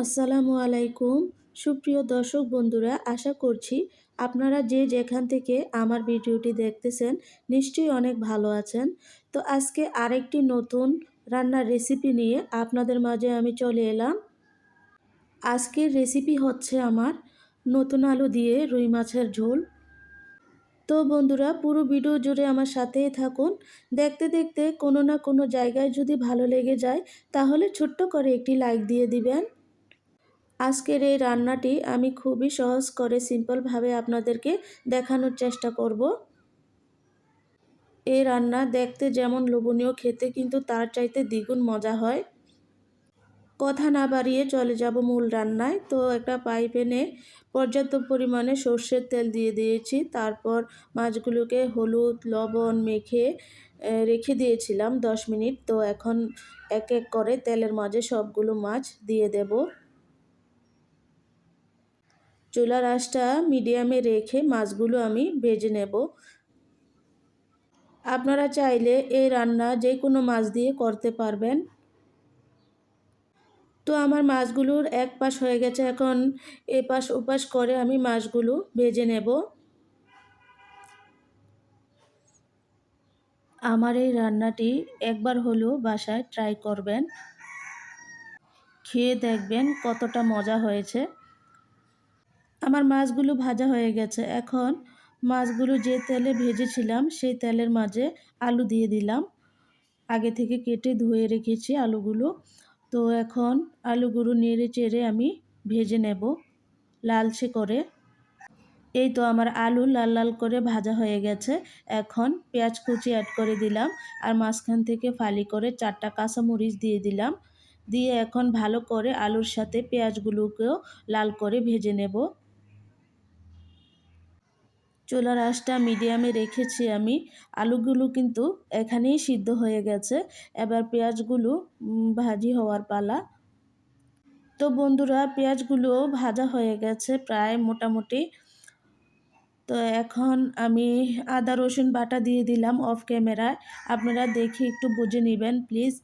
আসসালামু আলাইকুম। সুপ্রিয় দর্শক বন্ধুরা, আশা করছি আপনারা যে যেখান থেকে আমার ভিডিওটি দেখতেছেন, নিশ্চয়ই অনেক ভালো আছেন। তো আজকে আরেকটি নতুন রান্নার রেসিপি নিয়ে আপনাদের মাঝে আমি চলে এলাম। আজকের রেসিপি হচ্ছে আমার নতুন আলু দিয়ে রুই মাছের ঝোল। তো বন্ধুরা, পুরো ভিডিও জুড়ে আমার সাথেই থাকুন। দেখতে দেখতে কোনো না কোনো জায়গায় যদি ভালো লেগে যায়, তাহলে ছোট্ট করে একটি লাইক দিয়ে দিবেন। আজকের এই রান্নাটি আমি খুবই সহজ করে সিম্পলভাবে আপনাদেরকে দেখানোর চেষ্টা করব। এই রান্না দেখতে যেমন লোভনীয়, খেতে কিন্তু তার চাইতে দ্বিগুণ মজা হয়। কথা না বাড়িয়ে চলে যাব মূল রান্নায়। তো একটা পাইপ এনে পর্যাপ্ত পরিমাণে সর্ষের তেল দিয়ে দিয়েছি। তারপর মাছগুলোকে হলুদ, লবণ মেখে রেখে দিয়েছিলাম দশ মিনিট। তো এখন এক এক করে তেলের মাঝে সবগুলো মাছ দিয়ে দেব। চুলার আঁচটা মিডিয়ামে রেখে মাছগুলো আমি ভেজে নেব। আপনারা চাইলে এই রান্না যে কোনো মাছ দিয়ে করতে পারবেন। তো আমার মাছগুলোর এক পাশ হয়ে গেছে, এখন এপাশ ওপাশ করে আমি মাছগুলো ভেজে নেব। আমার এই রান্নাটি একবার হলেও বাসায় ট্রাই করবেন। খেয়ে দেখবেন কতটা মজা হয়েছে। আমার মাছগুলো ভাজা হয়ে গেছে। এখন মাছগুলো যে তেলে ভেজেছিলাম, সেই তেলের মাঝে আলু দিয়ে দিলাম। আগে থেকে কেটে ধুয়ে রেখেছি আলুগুলো। তো এখন আলুগুলো নেড়ে চেড়ে আমি ভেজে নেব লালচে করে। এই তো আমার আলু লাল লাল করে ভাজা হয়ে গেছে। এখন পেঁয়াজ কুচি অ্যাড করে দিলাম আর মাঝখান থেকে ফালি করে চারটা কাঁচামরিচ দিয়ে দিলাম। দিয়ে এখন ভালো করে আলুর সাথে পেঁয়াজগুলোকেও লাল করে ভেজে নেব। চুলার আঁচটা মিডিয়ামে রেখেছি আমি। আলুগুলো কিন্তু এখানেই সিদ্ধ হয়ে গেছে। এবার পেঁয়াজগুলো ভাজি হওয়ার পালা। তো বন্ধুরা, পেঁয়াজগুলো ভাজা হয়ে গেছে প্রায় মোটামুটি। তো এখন আমি আদা, রসুন বাটা দিয়ে দিলাম অফ ক্যামেরায়। আপনারা দেখে একটু বুঝে নেবেন, প্লিজ।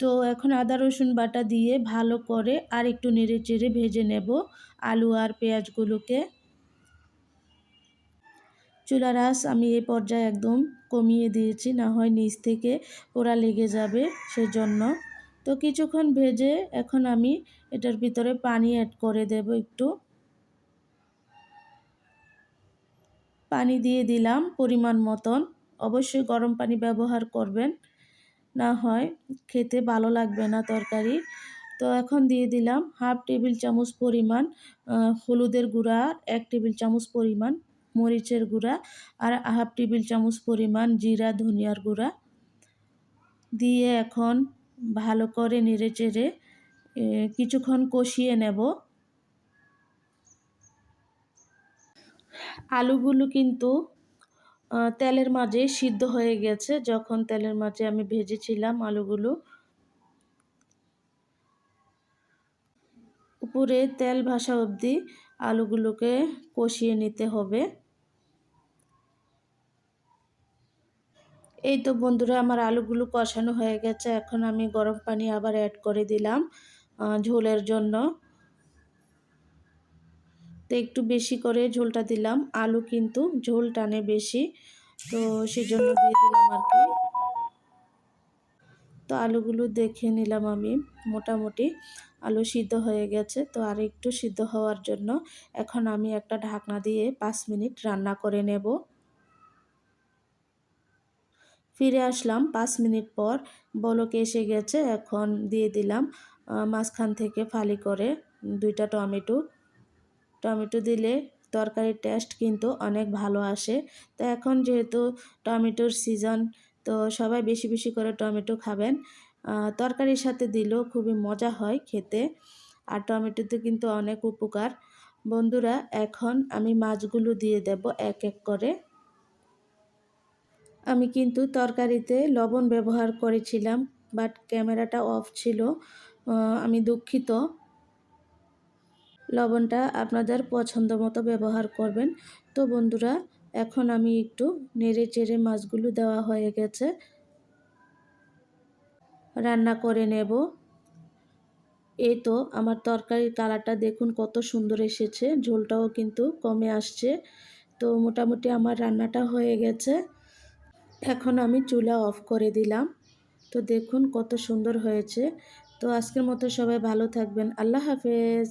তো এখন আদা, রসুন বাটা দিয়ে ভালো করে আর একটু নেড়ে চেড়ে ভেজে নেব আলু আর পেঁয়াজগুলোকে। চুলার আঁচ আমি এই পর্যায়ে একদম কমিয়ে দিয়েছি, না হয় নিচ থেকে পোড়া লেগে যাবে সেজন্য। তো কিছুক্ষণ ভেজে এখন আমি এটার ভিতরে পানি অ্যাড করে দেব একটু। পানি দিয়ে দিলাম পরিমাণ মতন। অবশ্যই গরম পানি ব্যবহার করবেন, না হয় খেতে ভালো লাগবে না তরকারি। তো এখন দিয়ে দিলাম হাফ টেবিল চামচ পরিমাণ হলুদের গুঁড়া এক টেবিল চামচ পরিমাণ মরিচের গুঁড়া আর হাফ টেবিল চামচ পরিমাণ জিরা, ধনিয়ার গুঁড়া দিয়ে এখন ভালো করে নেড়ে চেড়ে কিছুক্ষণ কষিয়ে নেব। আলুগুলো কিন্তু তেলের মাঝে সিদ্ধ হয়ে গেছে। যখন তেলের মাঝে আমি ভেজেছিলাম আলুগুলো, উপরে তেল ভাসা অবধি আলুগুলোকে কষিয়ে নিতে হবে। এই তো বন্ধুরা, আমার আলুগুলো কষানো হয়ে গেছে। এখন আমি গরম পানি আবার অ্যাড করে দিলাম ঝোলের জন্য। তো একটু বেশি করে ঝোলটা দিলাম। আলু কিন্তু ঝোল টানে বেশি, তো সেজন্য দিয়ে দিলাম আর কি। তো আলুগুলো দেখে নিলাম আমি, মোটামুটি আলু সিদ্ধ হয়ে গেছে। তো আর একটু সিদ্ধ হওয়ার জন্য এখন আমি একটা ঢাকনা দিয়ে পাঁচ মিনিট রান্না করে নেব। ফিরে আসলাম। পাঁচ মিনিট পর বলকে এসে গেছে, এখন দিয়ে দিলাম মাঝখান থেকে ফালি করে দুইটা টমেটো। টমেটো দিলে তরকারির টেস্ট কিন্তু অনেক ভালো আসে। তো এখন যেহেতু টমেটোর সিজন, তো সবাই বেশি বেশি করে টমেটো খাবেন। তরকারির সাথে দিলেও খুবই মজা হয় খেতে, আর টমেটোতে কিন্তু অনেক উপকার। বন্ধুরা, এখন আমি মাছগুলো দিয়ে দেব এক এক করে। আমি কিন্তু তরকারিতে লবণ ব্যবহার করেছিলাম বাট ক্যামেরাটা অফ ছিল। আমি দুঃখিত। লবণটা আপনাদের পছন্দ মতো ব্যবহার করবেন। তো বন্ধুরা, এখন আমি একটু নেড়ে চেড়ে মাছগুলো দেওয়া হয়ে গেছে। রান্না করে নেব। এই তো আমার তরকারির কালারটা দেখুন কত সুন্দর এসেছে, ঝোলটাও কিন্তু কমে আসছে। তো মোটামুটি আমার রান্নাটা হয়ে গেছে। এখন আমি চুলা অফ করে দিলাম। তো দেখুন কত সুন্দর হয়েছে। তো আজকের মতো সবাই ভালো থাকবেন। আল্লাহ হাফেজ।